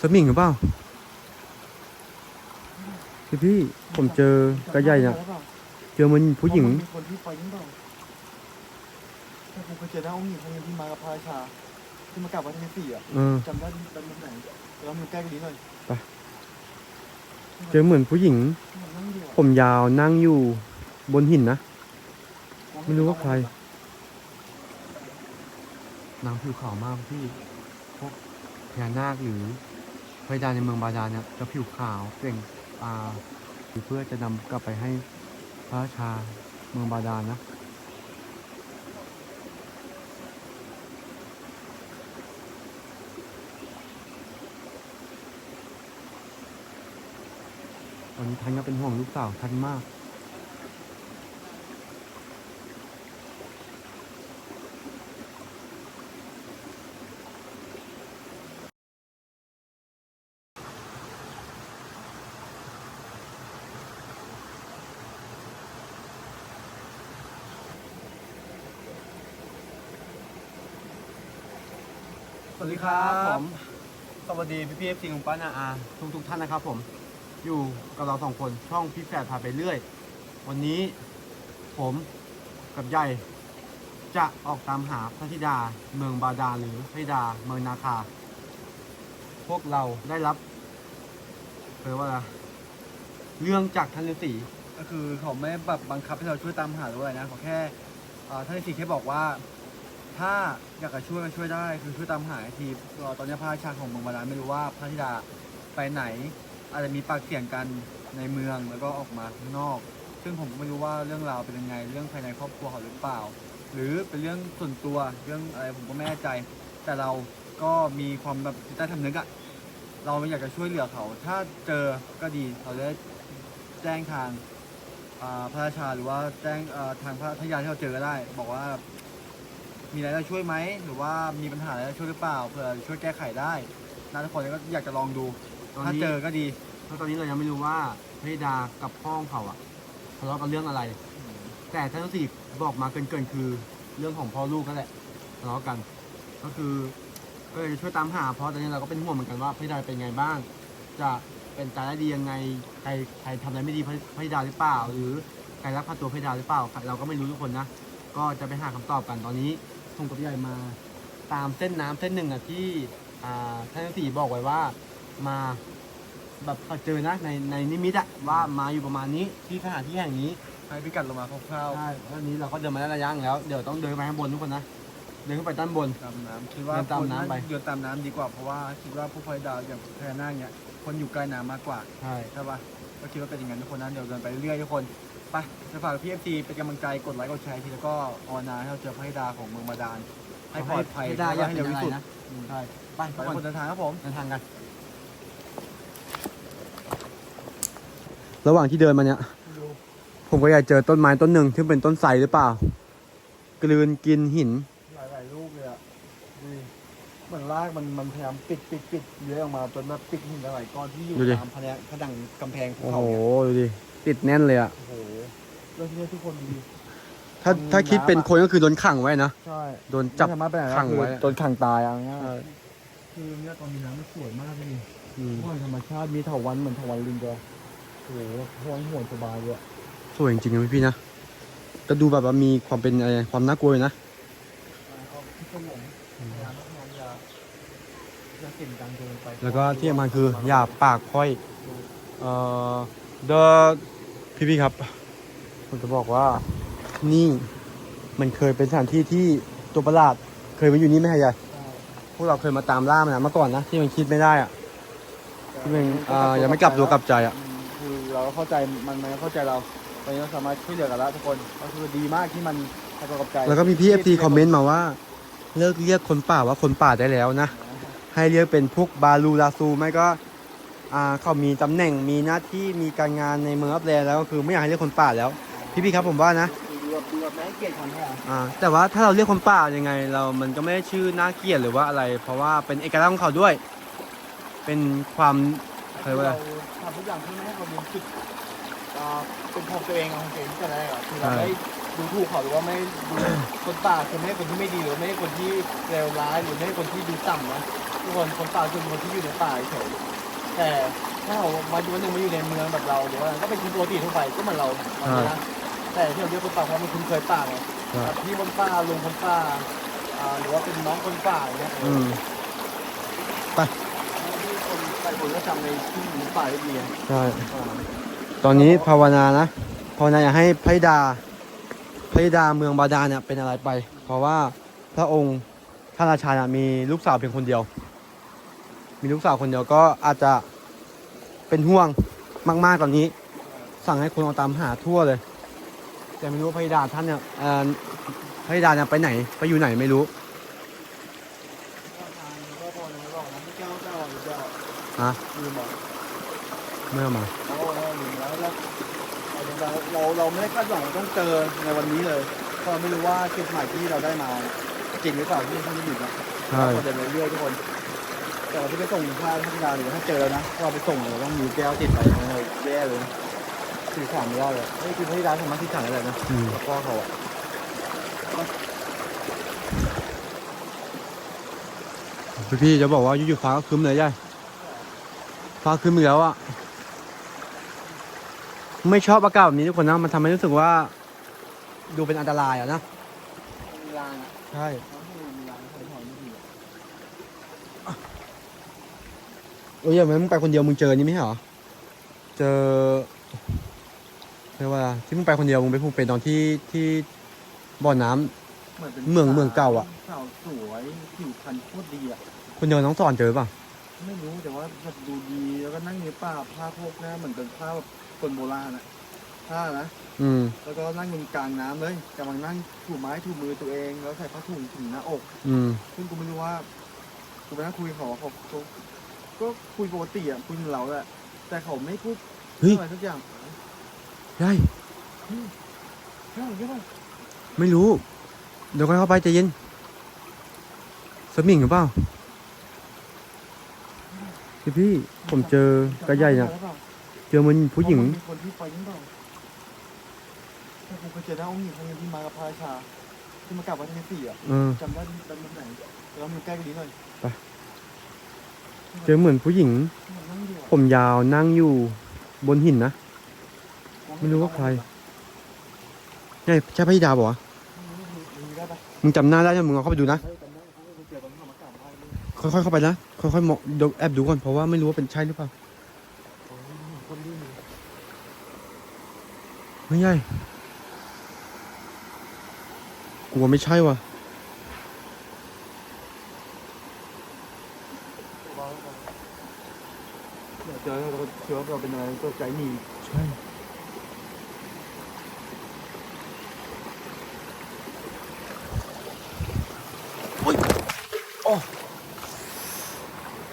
สมิงหรือเปล่าพี่พี่ผมเจอกระใหญ่เนี่ยเจอมันผู้หญิงมีคนที่ไปยิ่งเปล่าแต่ผมเคยเจอหน้าองค์หญิงคนหนึงที่มากับพระราชาที่มากราบวัดที่สี่อะเออจำได้ตอนมุมไหนเรามีใกล้กันดีหน่อยเจอเหมือนผู้หญิงมันนั่งอยู่อะผมยาวนั่งอยู่บนหินนะ ไม่รู้ว่าใครน้ำผิวขาวมากพี่พวกพญานาคหรือ พระดาในเมืองบาดาลเนี่ยจะผิวขาวเปล่งปลาเพื่อจะนำกลับไปให้พระราชาเมืองบาดาลนะวันนี้ท่านก็เป็นห่วงลูกสาวท่านมาก ดีครับผมสวัสดีพี่พีเอฟซีของป้านาอาทุกทุกๆท่านนะครับผมอยู่กับเราสองคนช่องพี่แฝดพาไปเรื่อย วันนี้ผมกับใหญ่จะออกตามหาพระธิดา เมืองบาดาลหรือพระธิดาเมืองนาคา พวกเราได้รับเรียกว่าอะไรเรื่องจากท่านฤาษีก็คือเขาไม่แบบบังคับให้เราช่วยตามหาหรืออะไรนะเขาแค่เอ่อท่านฤาษีแค่บอกว่า ถ้าอยากจะช่วยก็ช่วยได้ คือช่วยตามหาทีเอ่อตอนนี้พระราชาของเมืองบาดาลไม่รู้ว่าพระธิดาไปไหน อาจจะมีปากเสียงกันในเมืองแล้วก็ออกมาข้างนอก ซึ่งผมก็ไม่รู้ว่าเรื่องราวเป็นยังไง เรื่องภายในครอบครัวเขาหรือเปล่า หรือเป็นเรื่องส่วนตัวเรื่องอะไรผมก็ไม่แน่ใจ แต่เราก็มีความแบบจิตใต้ทำนึกอะเราอยากจะช่วยเหลือเขา ถ้าเจอก็ดีเขาจะได้แจ้งทางพระราชาหรือว่าแจ้งทางพระทยาที่เราเจอก็ได้ บอกว่า มีอะไรจะช่วยไหมหรือว่ามีปัญหาอะไรจะช่วยหรือเปล่าเผื่อช่วยแก้ไขได้นะทุกคนก็อยากจะลองดู ตอนถ้านี้เจอก็ดี เพราะตอนนี้เรายังไม่รู้ว่าพระธิดากับพ่อของเขาอะทะเลาะกันเรื่องอะไร แต่ท่านฤาษีบอกมาเกินๆคือเรื่องของพ่อลูกก็แหละทะเลาะกัน ก็คือก็เลยจะช่วยตามหาเพราะตอนนี้เราก็เป็นห่วงเหมือนกันว่าพระธิดาเป็นไงบ้าง จะเป็นตายได้ดียังไงใครใครทำอะไรไม่ดีพระพระธิดาหรือเปล่า หรือใครรักพาตัวพระธิดาหรือเปล่าเราก็ไม่รู้ทุกคนนะก็จะไปหาคำตอบกันตอนนี้ ผมกับพี่ใหญ่มา ตามเส้นน้ำเส้นหนึ่งอะที่อ่าท่านฤาษีบอกไว้ว่ามาแบบเขาเจอนะในในนิมิตอะว่ามาอยู่ประมาณนี้ที่สถานที่แห่งนี้ ให้พิกัดลงมาคร่าวใช่แล้วนี้เราก็เดินมาได้ระยะหนึ่งแล้ว เดี๋ยวต้องเดินไปข้างบนทุกคนนะ เดินขึ้นไปด้านบน ๆตามน้ำคิดว่าเดินตามน้ำไป เดินตามน้ำดีกว่าเพราะว่าคิดว่าผู้พายดาวอย่างพญานาคเนี่ยคนอยู่ใกล้น้ำมากกว่าใช่ ใช่ปะก็คิดว่าเป็นอย่างนั้นทุกคนนั้นเดี๋ยวเดินไปเรื่อยๆทุกคน ไปจะฝากพี่เอฟซีเป็นกำลังใจกดไลค์กดแชร์ทีแล้วก็ออนาให้เราเจอพระธิดาของเมืองบาดาลให้ปลอดภัยให้ได้แล้วอก็ยากให้เป็นเร็วอะไรที่สุดนะอืมใช่ไปไปทุกทุกคคนนเดินทางครับผมเดินทางกัน ระหว่างที่เดินมาเนี่ยผมก็อยากเจอต้นไม้ต้นหนึ่งที่เป็นต้นไทรหรือเปล่า กลืนกินหิน หลายๆลูกเลยอะดูดิเหมือนรากมันมันพยายามปิดปิดปิดเลื้อยออกมาจนแบบปิดหินหลายๆก้อนที่อยู่ดูดิตามผนังผนังกำแพงภูโอ้เขาโหเนี่ยดูดิ ติดแน่นเลยอะโอ้โหแล้วที่นี่ทุกคนดูดิถ้ามันถ้าคิดเป็นน้ำอะคนก็คือโดนขังไว้นะ ใช่โดนจับ ไม่สามารถไปไหนได้ขังไว้ คือจนขังตายเอย่างเงี้ยคือเนี่ยตอนมีน้ำมันสวยมากเลยอืมทุกคนธรรมชาติมีเถาวันเหมือนเถาวันลิงเลยโอ้โหพวงโหวนสบายเลยอะสวยจริงๆนะพี่ๆนะก็ดูแบบว่ามีความเป็นอะไรความน่ากลัวอยู่นะ เอาที่สมองพยายามพยายามอย่าอย่าเก่งกันเกินไปแล้วก็ที่สำคัญคืออย่าปากค่อย เอ่อเด พี่พี่ๆครับ ผมจะบอกว่านี่มันเคยเป็นสถานที่ที่ตัวประหลาด เคยมาอยู่นี่ไหมฮะยายใช่พวกเราเคยมาตามล่ามันนะเมื่อก่อนนะที่มันคิดไม่ได้อะที่มันเอ่อยังไม่กลับตัวกลับใจอะอืมคือเราก็เข้าใจมันมันก็เข้าใจเราตอนนี้เราสามารถช่วยเหลือกันแล้วทุกคนก็คือดีมากที่มันให้ความกับใจแล้วก็มีพี่เอฟซีคอมเมนต์มาว่า เลิกเรียกคนป่าว่าคนป่าได้แล้วนะให้เรียกเป็นพวกบาลูลาซูไม่ก็อ่า เขามีตำแหน่งมีหน้าที่มีการงานในเมืองอัปแลนด์แล้วก็คือไม่อยากให้เรียกคนป่าแล้ว พี่พี่ๆครับผมว่านะแบบดูแบบไม่เกียรติคนให้อะอ่าแต่ว่าถ้าเราเรียกคนป่ายังไง เรามันก็ไม่ได้ชื่อน่าเกลียดหรือว่าอะไร เพราะว่าเป็นเอกลักษณ์ของเขาด้วย เป็นความเคยว่าอะไรทำทุกอย่างเพื่ไม่ให้เขามีจุดเป็นของตัวเองของตัวเองตั้งแต่แรกอะคือเราใช่ได้ดูถูกเขาหรือว่าไม่ดูคนป่าคือไม่ใช่คนที่ไม่ดีหรือไม่ใช่คนที่เลวร้ายหรือไม่ใช่คนที่ดูต่ำนะทุกคนคนป่าคือคนที่อยู่ในป่าเฉย แต่ถ้าเรามาดูวันหนึ่งมาอยู่ในเมืองแบบเราหรือว่าก็เป็นคนปกติทั่วไปก็เหมือนเรานะแต่ที่เราเรียกคนป่าเพราะมันคุ้นเคยป่าไงใช่พี่คนป่าลุงคนป่าอ่าหรือว่าเป็นน้องคนป่าอย่างเงี้ยอืมที่คนหลายคนก็จำในที่หมูป่าได้ดีไงใช่ตอนนี้ภาวนานะ ภาวนาอยากให้พระธิดาพระธิดาเมืองบาดาลเนี่ยเป็นอะไรไป เพราะว่าพระองค์ท่านราชาเนี่ยมีลูกสาวเพียงคนเดียว มีลูกสาวคนเดียวก็อาจจะเป็นห่วงมาก ๆ ตอนนี้ สั่งให้คนเอาตามหาทั่วเลย แต่ไม่รู้ว่าพระธิดาท่านเนี่ยเอ่อพระธิดาเนี่ยไปไหน ไปอยู่ไหนไม่รู้ก็พอนะบอกนะพี่เจ้าเจ้าหรือเจ้าฮะลืมบอกไม่เอามาโอ้โหลืมแล้วแล้วเราเราเราไม่ได้คาดหวังว่าต้องเจอในวันนี้เลยเพราะเราไม่รู้ว่าจุดหมายที่เราได้มาจริงหรือเปล่าที่ท่านจะหยุดนะใช่เราเดินไปเรื่อยทุกคน แต่เราที่ไปส่งผ้าธรรมดาหรือว่าถ้าเจอแล้วนะ เราไปส่งเราต้องมีแก้วติดไปนะเราแย่เลยนะสื่อสารไม่ได้เลยนี่คือพี่ร้านสามารถที่สั่งอะไรนะอืมพ่อเขาอะพี่พี่ๆจะบอกว่าอยู่ๆฟ้าก็ครึ้มเลยใช่ฟ้าครึ้มอีกแล้วอะไม่ชอบอากาศแบบนี้ทุกคนนะ มันทำให้รู้สึกว่า ดูเป็นอันตรายอะนะมีรางอะใช่ เขาให้มีรางเขาถอนไม่ดีอะ เอออย่างนั้นมึงไปคนเดียวมึงเจอนี่ไม่ใช่เหรอ เจอเรียกว่าอะไรที่มึงไปคนเดียวมึงไปผูกเป็นตอนที่ที่บ่อน้ำเหมือนเป็นเมืองเมืองเก่าอะสาวสวยผิวพรรณโคตรดีอะคนเดียวน้องสอนเจอป่ะไม่รู้แต่ว่าแบบดูดีแล้วก็นั่งในป่าผ้าโพกหน้าเหมือนเป็นผ้าแบบคนโบราณอะผ้านะ อืม แล้วก็นั่งอยู่กลางน้ำเลยกำลังนั่งถูไม้ถูมือตัวเองแล้วใส่ผ้าถุงถึงหน้าอก อืม ซึ่งกูไม่รู้ว่ากูไปนั่งคุยกับเขาเขาเขา ก็คุยปกติอะคุยกับเราแหละแต่เขาไม่พูดเฮ้ย อะไรทุกอย่างได้ใช่ใช่ป่ะไม่รู้ เดี๋ยวค่อยเข้าไปใจเย็นสมิงหรือเปล่าพี่พี่ๆผมเจอกระใหญ่เนี่ยเจอมันผู้หญิงมีคนที่ไปยังเปล่าแต่ผมเคยเจอหน้าองค์หญิงคนหนึงที่มากับพระราชาที่มากราบไหว้ที่สี่อะเออ จำได้จำได้ไหนแล้วมันใกล้กันนี้หน่อย เจอเหมือนผู้หญิง ผมยาวนั่งอยู่บนหินนะ ไม่รู้ว่าใครใช่ใช่พระธิดาบอกว่าวะมึงจำหน้าได้ไหมมึงเอาเข้าไปดูนะ ค่อยๆเข้าไปนะ ค่อยๆมองเดี๋ยวแอบดูก่อนเพราะว่าไม่รู้ว่าเป็นใช่หรือเปล่าไม่ใช่กลัวไม่ใช่ว่ะ เดี๋ยว เจอแล้วเราก็เชื่อว่าเราเป็นอะไรก็ใจหนีใช่โอ้ยโอ้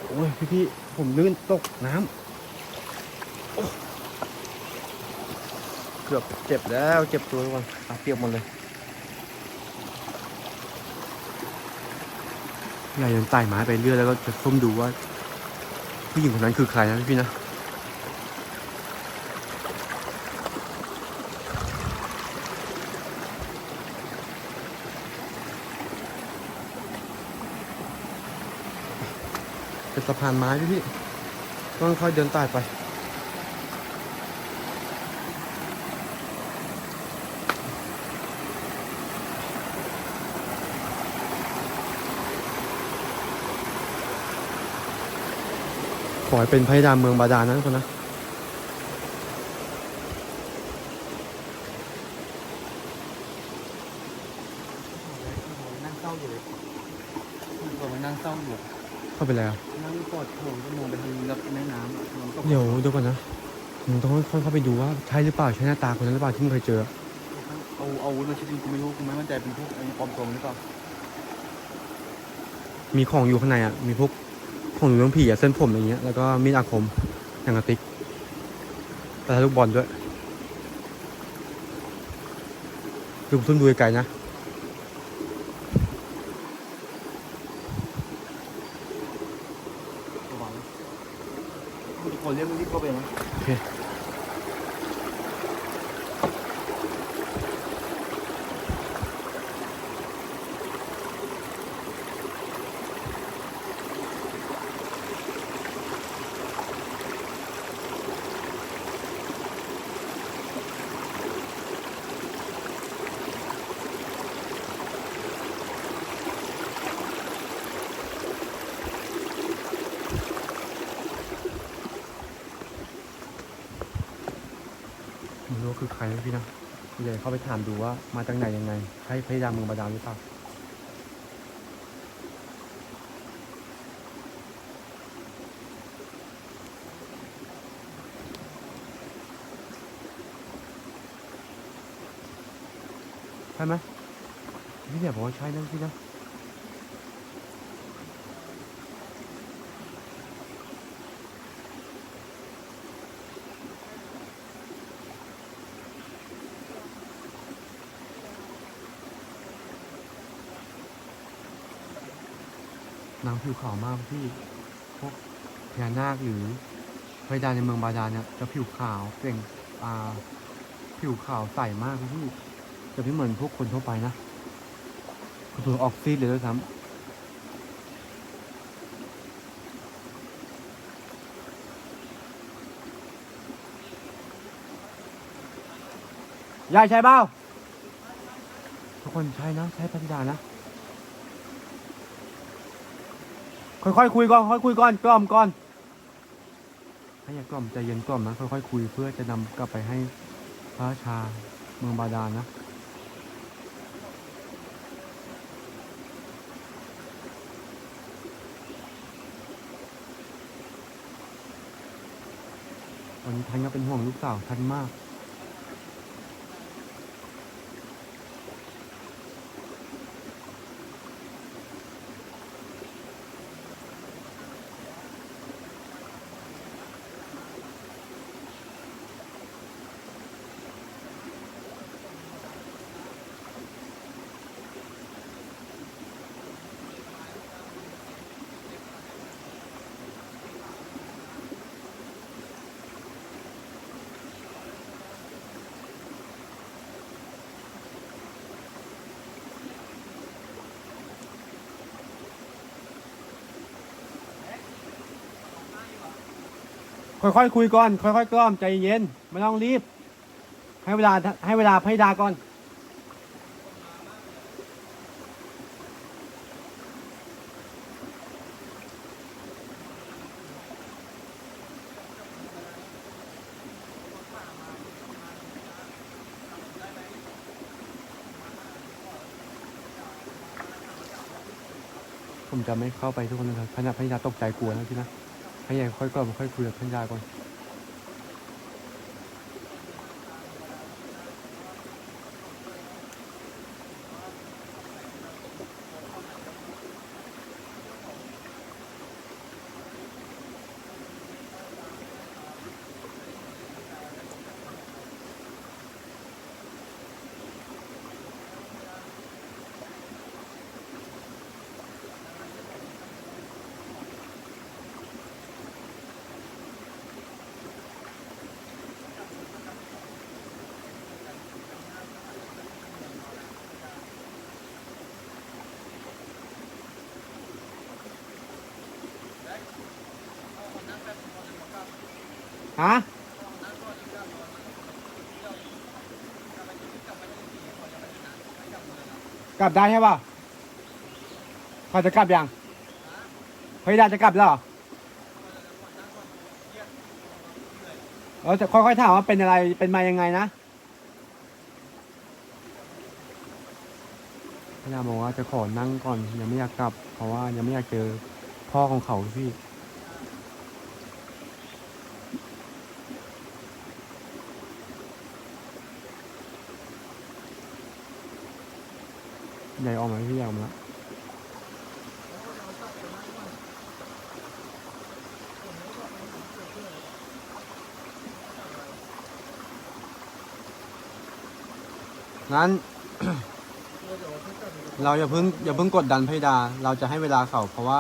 โอ้ยพี่พี่ๆผมลื่นตกน้ำโอ้เกือบเจ็บแล้วเจ็บตัวทุกคนอะเปียกหมดเลยยายยังไต่ไม้ไปเรื่อยแล้วก็จะส้มดูว่า ผู้หญิงคนนั้นคือใครนะพี่ๆนะ เป็นสะพานไม้พี่พี่ต้องค่อยเดินใต้ไป ขอให้เป็นพระธิดาเมืองบาดาลนะทุกคนนะ นั่งเศร้าอยู่เลยผมมานั่งเศร้าอยู่ เข้าไปแล้ว นั่งกอดโถงก็มองไปทางรับแม่น้ำอะมันก็ เดี๋ยวเดี๋ยวก่อนนะมึงต้อง ค่อยเข้าไปดูว่าใช่หรือเปล่าใช่หน้าตาคนนั้นหรือเปล่าที่มึงเคยเจอ เอาเอาวุธมาชิดกูไม่รู้กูไม่มั่นใจเป็นพวกไอ้ปลอมตัวหรือเปล่ามีของอยู่ข้างในอะมีพวกของอยู่เรื่องผีอะเส้นผมอะไรเงี้ยแล้วก็มีดอาคมหนังกระติกแล้วลูกบอลด้วยดูซุ่มดูไกลๆนะวังมึงตะโกนเรียกมึงรีบเข้าไปนะ โอเค คือใค รนะพี่นะเดี๋ยวเข้าไปถามดูว่ามาจากไหนยังไง ใช่พระธิดาเมืองบาดาลหรือเปล่าใช่ไหมพี่เนี่ยบอกว่าใช่นะพี่นะ นางผิวขาวมากพี่พวกพญานาคหรือพระดาในเมืองบาดาลเนี่ยจะผิวขาวเปล่งอ่าผิวขาวใสมากพี่จะไม่เหมือนพวกคนทั่วไปนะคือออกซีดเลยด้วยซ้ำยายใช่เปล่าทุกคนใช่นะ ใช่พระธิดานะ ค่อยๆคุยก่อนค่อยคุยก่อนกล่อมก่อนให้ย่ากล่อมใจเย็นกล่อมนะค่อยๆคุยเพื่อจะนำกลับไปให้พระราชาเมืองบาดาลนะวันนี้ท่านก็เป็นห่วงลูกสาวท่านมาก ค่อยๆคุยก่อน ค่อยๆกล่อมใจเย็นไม่ต้องรีบ ให้เวลาให้เวลาพระธิดาก่อนผมจะไม่เข้าไปทุกคนนะครับพระพระธิดาตกใจกลัวนะพี่นะ ให้ยายค่อยก่อนค่อยคุยกับพันยาก่อน ฮะกลับได้ใช่ป่ะเขาจะกลับยังพยดาจะกลับแล้วเหรอเราจะค่อยๆถามว่าเป็นอะไรเป็นมายังไงนะพยดาบอกว่าจะขอนั่งก่อนยังไม่อยากกลับ เพราะว่ายังไม่อยากเจอพ่อของเขาพี่ ใหญ่ออกมาพี่ใหญ่ออกมาแล้วงั้น เราอย่าเพิ่งอย่าเพิ่งกดดันพยดา เราจะให้เวลาเขา เพราะว่า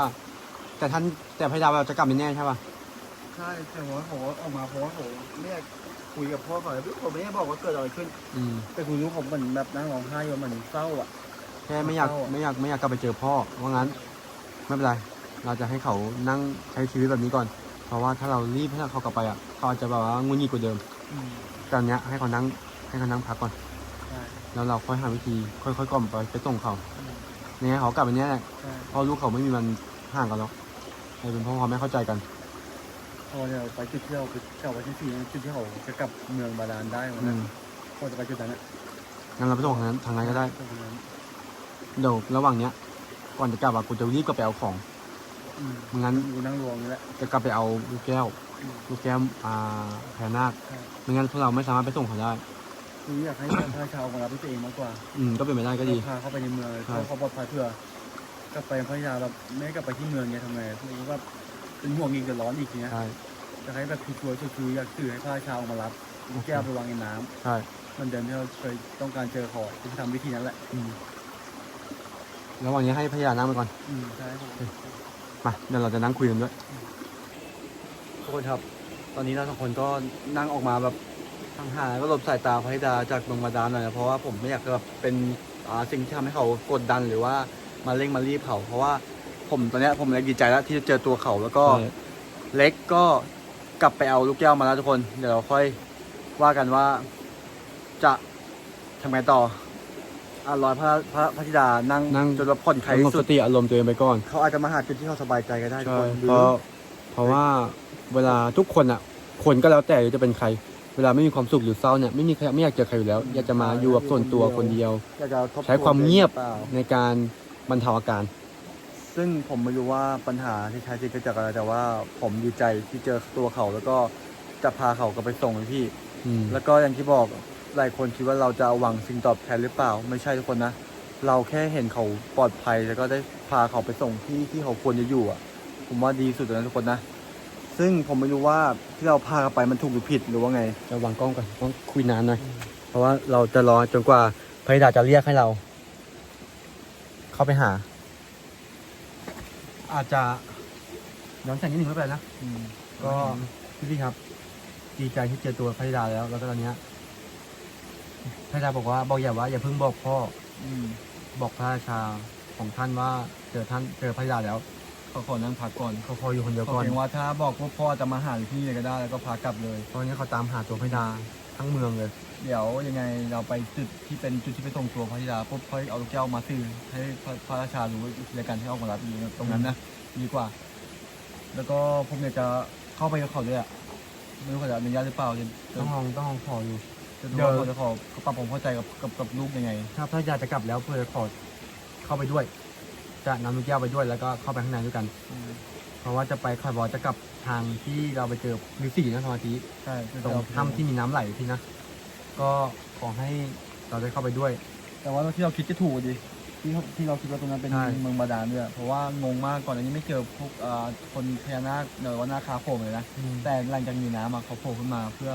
แต่ท่านแต่พยดาเราจะกลับไม่แน่ใช่ป่ะใช่แต่ผมว่าผมออกมาเพราะว่าผมเรียกคุยกับพ่อก่อนผมไม่ได้บอกว่าเกิดอะไรขึ้นอืมแต่คุณรู้ผมเหมือนแบบนั่งร้องไห้อยู่เหมือนเศร้าอะ แค่ไม่อยากเศร้าอะไม่อยากไม่อยากกลับไปเจอพ่อว่างั้นไม่เป็นไร เราจะให้เขานั่งใช้ชีวิตแบบนี้ก่อน เพราะว่าถ้าเรารีบให้เขากลับไปอะเขาอาจจะแบบว่างุนงิดกว่าเดิมอืมตอนเนี้ยให้เขานั่งให้เขานั่งพักก่อนใช่แล้วเราค่อยหาวิธีค่อยๆกล่อมไปไปส่งเขาอืมยังไงเขากลับไปเนี้ยแหละใช่เพราะลูกเขาไม่มีมันห่างกันหรอกเลยเป็นเพราะเขาไม่เข้าใจกันพอเดี๋ยวไปจุดที่เราไปกลับวันที่สี่จุดที่เขาจะกลับเมืองบาดาลได้วันอืนั้นมก่อนจะไปจุดนั้นอะงั้นเราไปส่งทางนั้นทางนั้นก็ได้ตรงนั้น เดี๋ยวระหว่างเนี้ย ก่อนจะกลับอะกูจะรีบกลับไปเอาของอืมไม่งั้นกูนั่งรวงนี่แหละจะกลับไปเอาลูกแก้ว อืม ลูกแก้วอ่าแพรนาคใช่ไม่งั้นพวกเราไม่สามารถไปส่งเขาได้ คืออยากให้พระชาวมารับด้วยตัวเองมากกว่าอืมก็เป็นไปได้ก็ดี พาเข้าไปในเมืองเลยใช่เพื่อเขาปลอดภัยเพื่อกลับไปพัทยาแบบไม่ได้กลับไปที่เมืองไงทำไงคือว่าเป็นห่วงอีกเดือดร้อนอีกทีเนี้ยใช่ จะให้แบบคือชัวร์ๆคืออยากสื่อให้พระชาวมารับลูกแก้วไปวางในน้ใช่ำมันเดิมที่เราเคยต้องการเจอขอจะทำวิธีนั้นแหละอืม ระหว่างนี้ให้พยานั่งไปก่อน อืมใช่ครับมาเดี๋ยวเราจะนั่งคุยกันด้วยทุกคนครับ ตอนนี้เราสองคนก็นั่งออกมาแบบห่างๆแล้วก็หลบสายตาพระธิดาจากดวงบาดาลหน่อยนะเพราะว่าผมไม่อยากจะแบบเป็นอ่าสิ่งที่ทำให้เขากดดันหรือว่ามาเร่งมารีบเขาเพราะว่าผมตอนเนี้ยผมเล็กดีใจแล้วที่จะเจอตัวเขาแล้วก็ เล็กก็กลับไปเอาลูกแก้วมาแล้วทุกคน เดี๋ยวเราค่อยว่ากันว่าจะทำไงต่อ อะรอยพระพระพระธิดานั่งนั่ง จนเราผ่อนคลายสงที่บสุสดติอารมณ์ตัวเองไปก่อนเขาอาจจะมาหาจุดที่เขาสบายใจก็ได้ทุกใช่คนหรือเพราะเพราะว่าเวลาทุกคนอะ คนก็แล้วแต่จะเป็นใคร เวลาไม่มีความสุขหรือเศร้าเนี่ยไม่มีใครไม่อยากเจอใครอยู่แล้ว อยากจะมาอยู่กับส่วนตัวคนเดียว อยากจะทบทนใช้ความเงียบเปล่า ในการบรรเทาอาการ ซึ่งผมไม่รู้ว่าปัญหาที่แท้จริงเกิดจากอะไรแต่ว่าผมดีใจที่เจอตัวเขาแล้วก็จะพาเขากลับไปส่งเลยพี่ อืม แล้วก็อย่างที่บอก หลายคนคิดว่าเราจะหวังสิ่งตอบแทนหรือเปล่า ไม่ใช่ทุกคนนะ เราแค่เห็นเขาปลอดภัยแล้วก็ได้พาเขาไปส่งที่ที่เขาควรจะอยู่อะ ผมว่าดีสุดแล้วนะทุกคนนะ ซึ่งผมไม่รู้ว่าที่เราพาเขาไปมันถูกหรือผิดหรือว่าไงจะวางกล้องก่อนต้องคุยนานหน่อย เพราะว่าเราจะรอจนกว่าพระธิดาจะเรียกให้เรา เข้าไปหา อาจจะย้อนแสงนิดหนึ่งไม่เป็นไรนะอืมก็พี่พี่ครับ ดีใจที่เจอตัวพระธิดาแล้ว แล้วก็ตอนเนี้ย พระธิดาบอกว่าบอกอย่าว่าอย่าเพิ่งบอกพ่ออืมบอกพระราชาของท่านว่าเจอท่านเจอพระธิดาแล้วเขาขอนั่งพักก่อนเขาพออยู่คนเดียวเขาก่อนเพียงว่าถ้าบอกว่าพ่อจะมาหาที่นี่เลยก็ได้แล้วก็พากลับเลย ตอนนี้เขาตามหาตัวพระธิดาทั้งเมืองเลยเดี๋ยวยังไงเราไปจุดที่เป็นจุดที่ไปส่งตัวพระธิดาปุ๊บค่อยเอาลูกแก้วมาสื่อให้พระพระราชารู้ในการให้ออกมารับอีกตรงนั้นนะดีกว่า แล้วก็ผมอยากจะเข้าไปกับเขาด้วยอะไม่รู้เขาจะอนุญาตหรือเปล่าจะจะต้องลองต้องลองขออยู่ จะดูว่าเขาจะขอเขาปรับผมเข้าใจกับกับกับลูกยังไงถ้าพระธิดาจะกลับแล้วเพื่อจะขอเข้าไปด้วย จะนำลูกแก้วไปด้วยแล้วก็เข้าไปข้างในด้วยกัน เพราะว่าจะไปคอยบอกจะกลับทางที่เราไปเจอมิวสิกนะสมาธิใช่คือตรงจะเอาถ้ำที่มีน้ำไหลพี่นะ ก็ขอให้เราได้เข้าไปด้วย แต่ว่าที่เราคิดจะถูกดิที่เขาที่เราคิดว่าตรงนั้นเป็นใช่ เมืองบาดาลด้วยเพราะว่างงมากก่อนอันนี้ไม่เจอพวกเอ่อคนพญานาคหรือว่านาคาโผล่เลยนะ แต่หลังจากมีน้ำอะเขาโผล่ขึ้นมาเพื่อ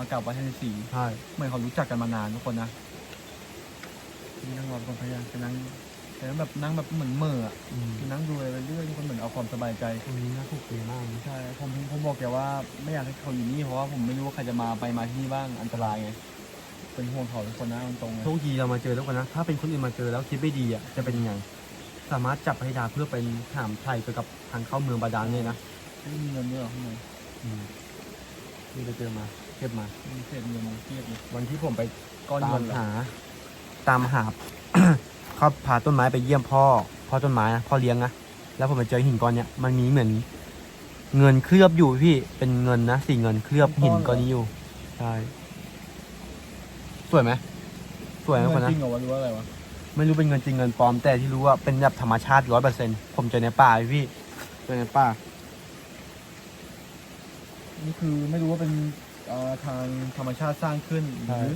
มากราบไหว้ท่านฤาษีใช่เหมือนเขารู้จักกันมานานทุกคนนะนี่นั่งรอคนพยายามจะนั่งแต่แบบนั่งแบบเหมือนเหม่ออะอืมคือนั่งดูอะไรไปเรื่อยทุกคนเหมือนเอาความสบายใจตรงนี้น่าถูกเลยมากนะใช่ผมผมบอกแกว่าไม่อยากให้เขาอยู่นี่เพราะว่าผมไม่รู้ว่าใครจะมาไปมาที่นี่บ้างอันตรายไงเป็นห่วงเขาทุกคนนะตรงๆเลยโชคดีเรามาเจอแล้วกันนะ ถ้าเป็นคนอื่นมาเจอแล้วคิดไม่ดีอะจะเป็นยังไง สามารถจับพระธิดาเพื่อเป็นถามไทยเกี่ยวกับทางเข้าเมืองบาดาลเนี่ยนะไม่มีเงินด้วยเหรอข้างในอืมนี่ไปเจอมา เก็บมามีเศษเงินเทียบเลยวันที่ผมไปก้อนตาเงิมนเหรอหา ตามหา เขาพาต้นไม้ไปเยี่ยมพ่อพ่อต้นไม้นะพ่อเลี้ยงนะแล้วผมไปเจอหินก้อนเนี้ยมันมีเหมือน เงินเคลือบอยู่พี่เป็นเงินนะสีเงินเคลือบหินก้อนนี้อยู่ใช่สวยไหมสวยนะทุกคนเงินะ จริงเหรอวะหรือว่าอะไรวะไม่รู้เป็นเงินจริงเงินปลอมแต่ที่รู้ว่าเป็นแบบธรรมชาติร้อยเปอร์เซ็นผมเจอในป่าพี่เจอในป่า นี่คือไม่รู้ว่าเป็น เอ่อทางธรรมชาติสร้างขึ้นหรือ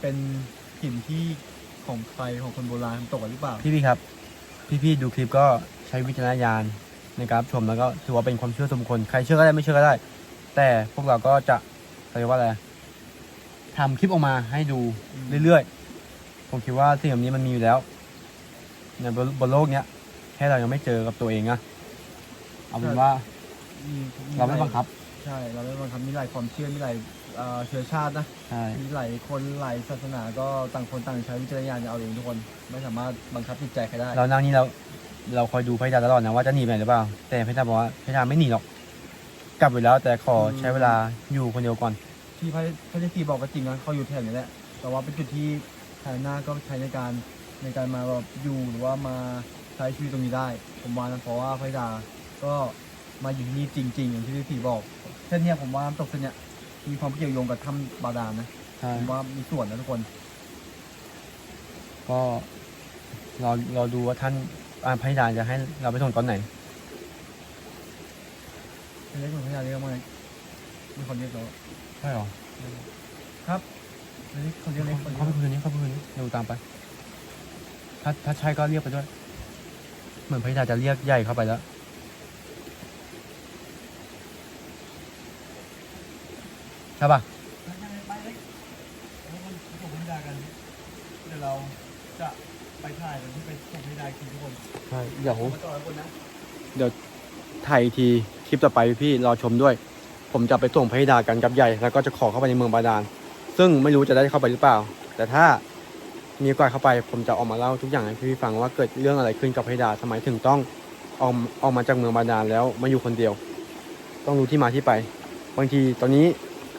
เป็นหินที่ของใครของคนโบราณตกกันหรือเปล่า พี่พี่ๆครับ พี่พี่ๆดูคลิปก็ใช้วิจารณญาณในการรับชมแล้วก็ถือว่าเป็นความเชื่อส่วนบุคคลใครเชื่อก็ได้ไม่เชื่อก็ได้ แต่พวกเราก็จะเขาเรียกว่าอะไรทำคลิปออกมาให้ดูอืม เรื่อยๆผมคิดว่าสิ่งแบบนี้มันมีอยู่แล้วในบนบนโลกเนี้ยแค่เรายังไม่เจอกับตัวเองอะเอาเป็นว่ามีมีเราไม่บังคับ ใช่ เราไม่บังคับมีหลายความเชื่อมีหลายเอ่อเชื้อชาตินะ ใช่มีหลายคนหลายศาสนาก็ต่างคนต่างใช้วิจารณญาณเอาเองทุกคน ไม่สามารถบังคับจิตใจใครได้ เรานั่งนี่เราเราคอยดูพระดาตลอดนะว่าจะหนีไปไหนหรือเปล่า แต่พระดาบอกว่าพระดาไม่หนีหรอก กลับไปแล้วแต่ขอใช้เวลาอยู่คนเดียวก่อน ที่พระพระเจ้าสีบอกก็จริงนะเขาอยู่แถวนี้แหละ แต่ว่าเป็นจุดที่ทางหน้าก็ใช้ในการในการมาแบบอยู่หรือว่ามาใช้ชีวิตตรงนี้ได้ ผมว่านะเพราะว่าพระดาก็ มาอยู่ที่นี่จริง ๆ อย่างที่พี่ผีบอกเส้นเนี้ยผมว่าน้ำตกเส้นเนี้ยมีความเกี่ยวโยงกับถ้ำบาดาลนะใช่ผมว่ามีส่วนนะทุกคน ก็รอรอดูว่าท่านอ่าพระธิดาจะให้เราไปส่งตอนไหน เรียกคนพยาเรียกมามีคนเรียกเราใช่หรอครับเรียกคนเรียกเล็กคนเข้าไปคืนนี้เข้าไปคืนนี้ดูตามไป ถ้าถ้าใช่ก็เรียกไปด้วย เหมือนพระธิดาจะเรียกใหญ่เข้าไปแล้ว ใช่ป่ะไปเลยแล้วคนส่งพยากันเดี๋ยวเราจะไปถ่ายกันที่ไปส่งพยาทีทุกคนใช่เดี๋ยว มาต่อแล้วคนนะถ่ายอีกทีคลิปต่อไปพี่รอชมด้วย ผมจะไปส่งพระธิดากันกับใหญ่แล้วก็จะขอเข้าไปในเมืองบาดาล ซึ่งไม่รู้จะได้เข้าไปหรือเปล่า แต่ถ้ามีโอกาสเข้าไป ผมจะออกมาเล่าทุกอย่างให้พี่ฟังว่าเกิดเรื่องอะไรขึ้นกับพระธิดาทำไมถึงต้องออกออกมาจากเมืองบาดาลแล้วมาอยู่คนเดียว ต้องรู้ที่มาที่ไป บางทีตอนนี้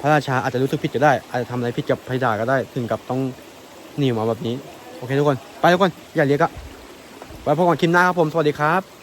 พระราชาอาจจะรู้สึกผิดก็ได้ อาจจะทำอะไรผิดกับพระธิดาก็ได้ ถึงกับต้องหนีออกมาแบบนี้ โอเคทุกคน ไปทุกคน อย่าเรียกอะไว้พบกันคลิปหน้าครับผม สวัสดีครับ